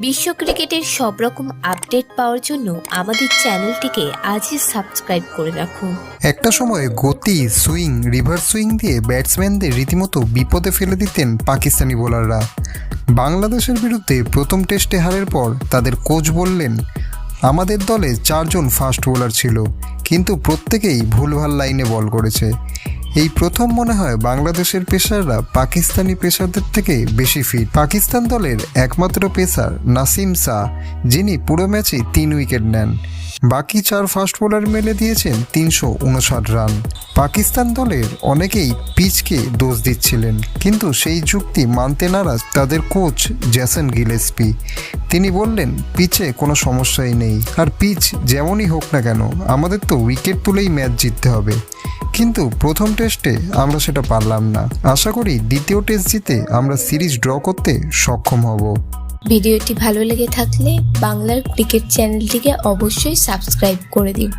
বিশ্ব ক্রিকেটের সব রকম আপডেট পাওয়ার জন্য আমাদের চ্যানেলটিকে আজই সাবস্ক্রাইব করে রাখুন একটা সময় গতি, সুইং, রিভার সুইং দিয়ে ব্যাটসম্যানদের রীতিমতো বিপদে ফেলে দিতেন পাকিস্তানি বোলাররা। বাংলাদেশের বিরুদ্ধে প্রথম টেস্টে হারের পর তাদের কোচ বললেন, আমাদের দলে চারজন ফাস্ট বোলার ছিল, কিন্তু প্রত্যেকেই ভুলভাল লাইনে বল করেছে। এই প্রথম মনে হয় বাংলাদেশের পেশাররা পাকিস্তানি পেসারদের থেকে বেশি ফিট পাকিস্তান দলের একমাত্র পেশার নাসিম শাহ, যিনি পুরো ম্যাচে তিন উইকেট নেন। বাকি চার ফাস্ট বোলার মেলে দিয়েছেন তিনশো উনষাট রান। পাকিস্তান দলের অনেকেই পিচকে দোষ দিচ্ছিলেন, কিন্তু সেই যুক্তি মানতে নারাজ তাদের কোচ জ্যাসন গিলেসপি। তিনি বললেন, পিচে কোনো সমস্যাই নেই। আর পিচ যেমনই হোক না কেন, আমাদের তো উইকেট তুলেই ম্যাচ জিততে হবে। কিন্তু প্রথম টেস্টে আমরা সেটা পারলাম না। আশা করি দ্বিতীয় টেস্ট জিতে আমরা সিরিজ ড্র করতে সক্ষম হব। ভিডিওটি ভালো লেগে থাকলে বাংলার ক্রিকেট চ্যানেলটিকে অবশ্যই সাবস্ক্রাইব করে দিন